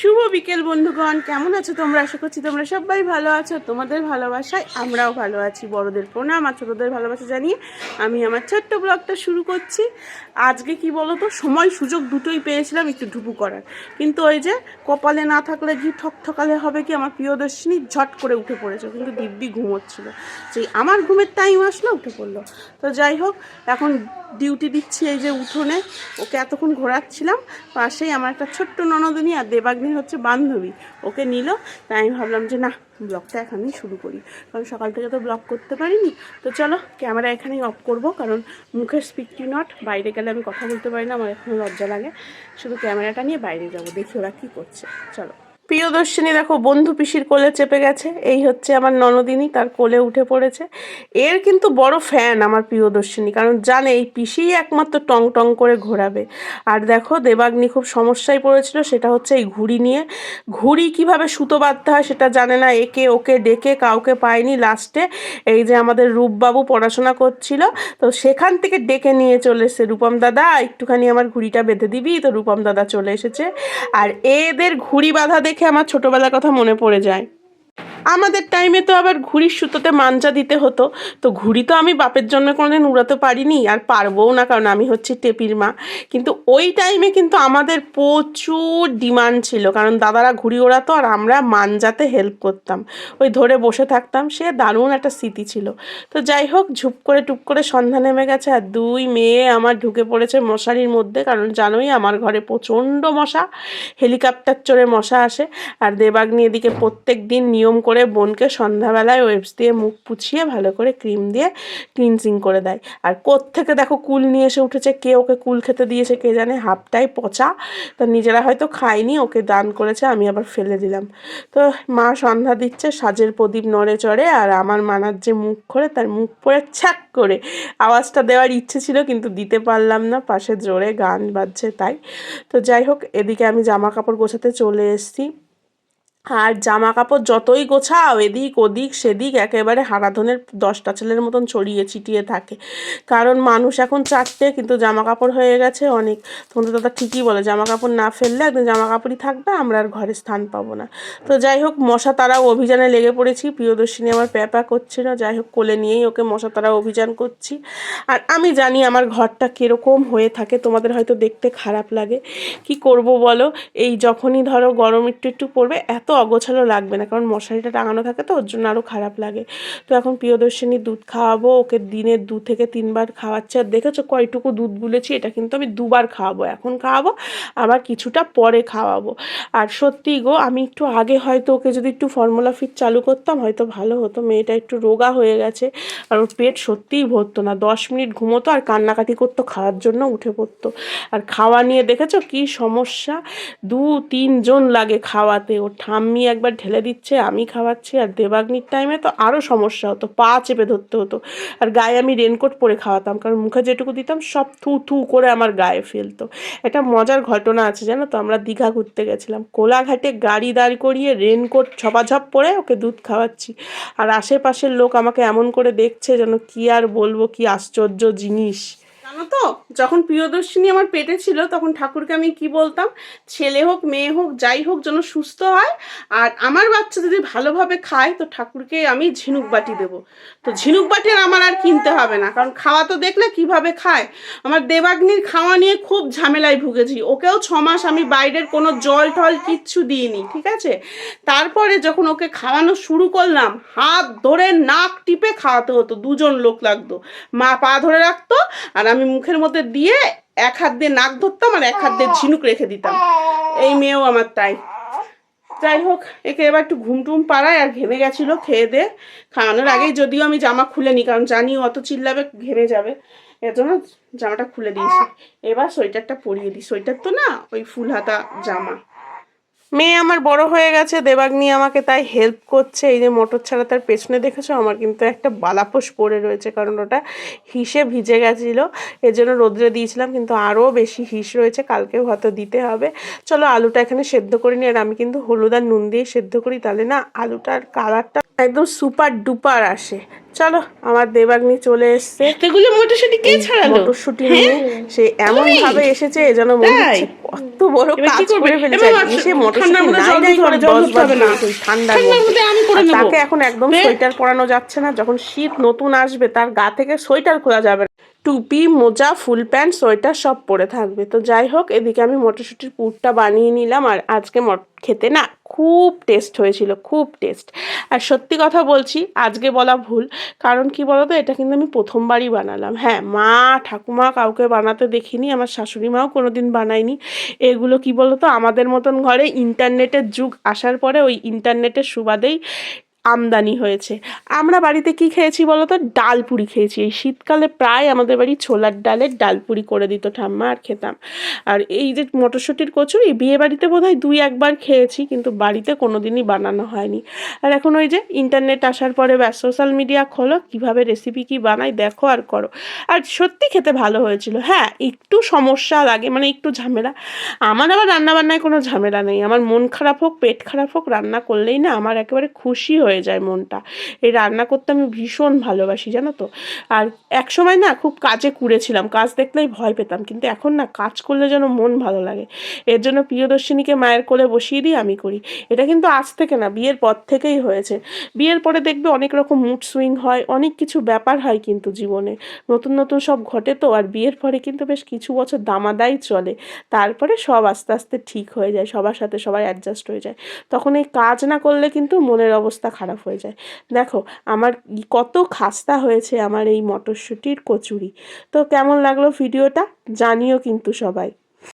শুভ বিকেল, বন্ধুগণ। কেমন আছো তোমরা? আশা করছি তোমরা সবাই ভালো আছো। তোমাদের ভালোবাসায় আমরাও ভালো আছি। বড়দের প্রণাম আর ছোটদের ভালোবাসা জানিয়ে আমি আমার ছোট্ট ব্লগটা শুরু করছি। আজকে কি বলো তো সময় সুযোগ দুটোই পেয়েছিলাম একটু ঢুপু করার। কিন্তু ওই যে কপালে না থাকলে ঘি ঠক ঠকালে হবে কি? আমার প্রিয়দর্শিনী ঝট করে উঠে পড়েছে। কিন্তু দিব্যি ঘুমোচ্ছিল। সেই আমার ঘুমের টাইম আসলো, উঠে পড়ল। তো যাই হোক, এখন ডিউটি দিচ্ছি এই যে উঠোনে। ওকে এতক্ষণ ঘোরাচ্ছিলাম। পাশেই আমার একটা ছোট্ট ননদিনী আর দেবাগ্নি হচ্ছে বান্ধবী। ওকে নিল তাই আমি ভাবলাম যে না, ব্লগটা এখানেই শুরু করি। কারণ সকাল থেকে তো ব্লগ করতে পারিনি। তো চলো, ক্যামেরা এখানেই অফ করব, কারণ মুখের স্পিক টু নট বাইরে গেলে আমি কথা বলতে পারি না, আমার এখনও লজ্জা লাগে। শুধু ক্যামেরাটা নিয়ে বাইরে যাব, দেখি ওরা কী করছে। চলো। প্রিয়দর্শিনী, দেখো, বন্ধু পিসির কোলে চেপে গেছে। এই হচ্ছে আমার ননদিনী, তার কোলে উঠে পড়েছে। এর কিন্তু বড় ফ্যান আমার প্রিয়দর্শিনী, কারণ জানে এই পিসিই একমাত্র টং টং করে ঘোরাবে। আর দেখো, দেবাগ্নি খুব সমস্যায় পড়েছিল, সেটা হচ্ছে এই ঘুড়ি নিয়ে। ঘুড়ি কীভাবে সুতো বাঁধতে হয় সেটা জানে না, একে ওকে ডেকে কাউকে পায়নি লাস্টে। এই যে আমাদের রূপবাবু পড়াশোনা করছিল, তো সেখান থেকে ডেকে নিয়ে চলে এসেছে। রূপম দাদা, একটুখানি আমার ঘুড়িটা বেঁধে দিবি? তো রূপম দাদা চলে এসেছে। আর এদের ঘুড়ি বাঁধা দেখে আমার ছোটবেলার কথা মনে পড়ে যায়। আমাদের টাইমে তো আবার ঘুড়ির সুতোতে মাঞ্জা দিতে হতো। তো ঘুড়ি তো আমি বাপের জন্য কোনোদিন উড়াতে পারিনি, আর পারবও না, কারণ আমি হচ্ছি টেপির মা। কিন্তু ওই টাইমে কিন্তু আমাদের প্রচুর ডিমান্ড ছিল, কারণ দাদারা ঘুড়ি ওড়াতো আর আমরা মাঞ্জাতে হেল্প করতাম। ওই ধরে বসে থাকতাম, সে দারুণ একটা স্মৃতি ছিল। তো যাই হোক, ঝুপ করে টুপ করে সন্ধ্যা নেমে গেছে, আর দুই মেয়ে আমার ঢুকে পড়েছে মশারির মধ্যে, কারণ জানোই আমার ঘরে প্রচণ্ড মশা, হেলিকপ্টার চড়ে মশা আসে, আর দেবাগ্নি এদিকে প্রত্যেক দিন নিয়ম করে বোনকে সন্ধ্যাবেলায় ওয়েবস দিয়ে মুখ পুছিয়ে, ভালো করে ক্রিম দিয়ে ক্লিনজিং করে দেয়। আর থেকে দেখো কুল নিয়ে এসে উঠেছে, কে ওকে কুল খেতে দিয়েছে কে জানে, হাফটাই পচা। তা নিজেরা হয়তো খায়নি, ওকে দান করেছে, আমি আবার ফেলে দিলাম। তো মা সন্ধ্যা দিচ্ছে, সাজের প্রদীপ নড়ে চড়ে, আর আমার মানার যে মুখ করে তার মুখ পরে ছ্যাক করে। আওয়াজটা দেওয়ার ইচ্ছে ছিল, কিন্তু দিতে পারলাম না, পাশে জোরে গান বাজছে তাই। তো যাই হোক, এদিকে আমি জামা কাপড় গোছাতে চলে এসেছি। আর জামা কাপড় যতই গোছাও, এদিক ওদিক, সেদিক একেবারে হারাধনের দশটা ছেলের মতন ছড়িয়ে ছিটিয়ে থাকে। কারণ মানুষ এখন চারটে কিন্তু জামা কাপড় হয়ে গেছে অনেক। তোমাদের দাদা ঠিকই বলে জামা কাপড় না ফেললে একদিন জামা কাপড়ই থাকবে, আমরা আর ঘরে স্থান পাবো না। তো যাই হোক, মশা তারাও অভিযানে লেগে পড়েছি, প্রিয়দর্শিনী আমার প্যাপা করছে না যাই হোক, কোলে নিয়েই ওকে মশা তারা অভিযান করছি। আর আমি জানি আমার ঘরটা কীরকম হয়ে থাকে, তোমাদের হয়তো দেখতে খারাপ লাগে। কি করব বলো? এই যখনই ধরো গরম একটু একটু পড়বে, এত অগোছালো লাগবে না, কারণ মশারিটা টাঙানো থাকে তো, ওর জন্য আরও খারাপ লাগে। তো এখন প্রিয়দর্শিনী দুধ খাওয়াবো, ওকে দিনে দু থেকে তিনবার খাওয়াচ্ছে। আর দেখেছ কয়টুকু দুধ গুলেছি, এটা কিন্তু আমি দুবার খাওয়াবো, এখন খাওয়াবো, আবার কিছুটা পরে খাওয়াবো। আর সত্যি গো, আমি একটু আগে হয়তো ওকে যদি একটু ফর্মুলা ফিট চালু করতাম, হয়তো ভালো হতো, মেয়েটা একটু রোগা হয়ে গেছে। আর ওর পেট সত্যিই ভরতো না, দশ মিনিট ঘুমোতো, আর কান্নাকাটি করতো, খাওয়ার জন্য উঠে পড়তো। আর খাওয়া নিয়ে দেখেছ কি সমস্যা? দু তিনজন লাগে খাওয়াতে, ওর ঠাম্মি একবার ঢেলে দিচ্ছে, আমি খাওয়াচ্ছি আর দেবাগ্নির টাইমে তো আরও সমস্যা হতো, পা চেপে ধরতে হতো। আর গায়ে আমি রেনকোট পরে খাওয়াতাম, কারণ মুখে যেটুকু দিতাম সব থু থু করে আমার গায়ে ফেলতো। একটা মজার ঘটনা আছে, জানো তো? আমরা দীঘা ঘুরতে গেছিলাম, কোলাঘাটে গাড়ি দাঁড় করিয়ে রেনকোট ছপাঝপ পরে ওকে দুধ খাওয়াচ্ছি। আর আশেপাশের লোক আমাকে এমন করে দেখছে যেন কি আর বলব, কি আশ্চর্য জিনিস। জানো তো, যখন প্রিয়দর্শিনী আমার পেটে ছিল, তখন ঠাকুরকে আমি কি বলতাম? ছেলে হোক, মেয়ে হোক, যাই হোক, যেন সুস্থ হয়। আর আমার বাচ্চা যদি ভালোভাবে খায়, তো ঠাকুরকে আমি ঝিনুক বাটি দেব। তো ঝিনুক বাটি আমার আর কিনতে হবে না, কারণ খাওয়া তো দেখলে কীভাবে খায়। আমার দেবাগ্নির খাওয়া নিয়ে খুব ঝামেলায় ভুগেছি। ওকেও ছ মাস আমি বাইরের কোনো জল টল কিচ্ছু দিইনি, ঠিক আছে? তারপরে যখন ওকে খাওয়ানো শুরু করলাম, হাত ধরে নাক টিপে খাওয়াতে হতো, দুজন লোক লাগতো। মা পা ধরে রাখতো, আর আমি মুখের মধ্যে দিয়ে এক হাত দিয়ে নাক ধরতাম আর এক হাত দিয়ে ঝিনুক রেখে দিতাম। এই মেয়েও আমার তাই। যাই হোক, একে এবার একটু ঘুম টুম পাড়ায় আর ঘেমে গেছিল, খেয়ে দে। খাওয়ানোর আগেই যদিও আমি জামা খুলে নিই কারণ জানি অত চিল্লাবে, ঘেমে যাবে। এর জন্য জামাটা খুলে দিয়েছি। এবার সোয়েটারটা পরিয়ে দিই। সোয়েটার তো না, ওই ফুল হাতা জামা। মেয়ে আমার বড় হয়ে গেছে দেবাগ্নি আমাকে তাই হেল্প করছে। এই যে মোটর ছাড়া তার পেছনে দেখেছ? আমার কিন্তু একটা বালাপোষ পড়ে রয়েছে কারণ ওটা হিসে ভিজে গেছিল। এর জন্য রোদ্রে দিয়েছিলাম, কিন্তু আরও বেশি হিস রয়েছে, কালকেও হয়তো দিতে হবে। চলো আলুটা এখানে সেদ্ধ করে নি আর আমি কিন্তু হলুদ আর নুন দিয়ে সেদ্ধ করি, তাহলে না আলুটার কালারটা একদম সুপার ডুপার আসে। চলো আমার দেবাগ্নি চলে এসছে। এতগুলো মটরশুঁটি কে ছাড়ালো? মটরশুঁটি নিয়ে সে এমন ভাবে এসেছে যেন মনে হচ্ছে কত বড় কাজ করে ফেলেছে। এসে মটরশুঁটি নাই নাই করে জল দশ বার হবে না। ঠান্ডার মধ্যে। তাকে এখন একদম সোয়েটার পরানো যাচ্ছে না যখন শীত নতুন আসবে তার গা থেকে সোয়েটার খোলা যাবে টুপি, মোজা, ফুল প্যান্ট, সোয়েটার সব পরে থাকবে। তো যাই হোক, এদিকে আমি মটরশুঁটির পুরটা বানিয়ে নিলাম আর আজকে খেতে না খুব টেস্ট হয়েছিল, খুব টেস্ট আর সত্যি কথা বলছি, আজকে বলা ভুল, কারণ কি বলতো, এটা কিন্তু আমি প্রথমবারই বানালাম। হ্যাঁ মা, ঠাকুমা কাউকে বানাতে দেখিনি, আমার শাশুড়ি মাও কোনো দিন বানায়নি। এগুলো কি বলতো, আমাদের মতন ঘরে ইন্টারনেটের যুগ আসার পরে ওই ইন্টারনেটের সুবাদেই আমদানি হয়েছে। আমরা বাড়িতে কি খেয়েছি বলতো? ডাল পুরি খেয়েছি। এই শীতকালে প্রায় আমাদের বাড়ি ছোলার ডালের ডাল পুরি করে দিত ঠাম্মা আর খেতাম। আর এই যে মটরশুঁটির কচুরি, বিয়ে বাড়িতে বোধহয় দুই একবার খেয়েছি, কিন্তু বাড়িতে কোনো দিনই বানানো হয়নি। আর এখন ওই যে ইন্টারনেট আসার পরে ব্যাস, সোশ্যাল মিডিয়া খোলো, কীভাবে রেসিপি কি বানাই দেখো আর করো। আর সত্যি খেতে ভালো হয়েছিল। হ্যাঁ একটু সমস্যা লাগে মানে একটু ঝামেলা। আমার আবার রান্নাবান্নায় কোনো ঝামেলা নেই। আমার মন খারাপ হোক, পেট খারাপ হোক, রান্না করলেই না, আমার একেবারে খুশি হয়ে যায় মনটা। এই রান্না করতে আমি ভীষণ ভালোবাসি, জানো তো। আর এক সময় না খুব কাজে কুড়েছিলাম, কাজ দেখলেই ভয় পেতাম। কিন্তু এখন না কাজ করলে যেন মন ভালো লাগে। এর জন্য প্রিয়দর্শিনীকে মায়ের কোলে বসিয়ে দিয়ে আমি করি। এটা কিন্তু আজ থেকে না, বিয়ের পর থেকেই হয়েছে। বিয়ের পরে দেখবে অনেক রকম মুড সুইং হয়, অনেক কিছু ব্যাপার হয় কিন্তু জীবনে। নতুন নতুন সব ঘটে তো, আর বিয়ের পরে কিন্তু বেশ কিছু বছর দামাদাই চলে। তারপরে সব আস্তে আস্তে ঠিক হয়ে যায়, সবার সাথে সবাই অ্যাডজাস্ট হয়ে যায়। তখন এই কাজ না করলে কিন্তু মনের অবস্থা খারাপ হয়ে যায়। দেখো, আমার কত খাস্তা হয়েছে আমার এই মটরশুঁটির কচুরি। তো কেমন লাগল ভিডিওটা? জানিও কিন্তু সবাই।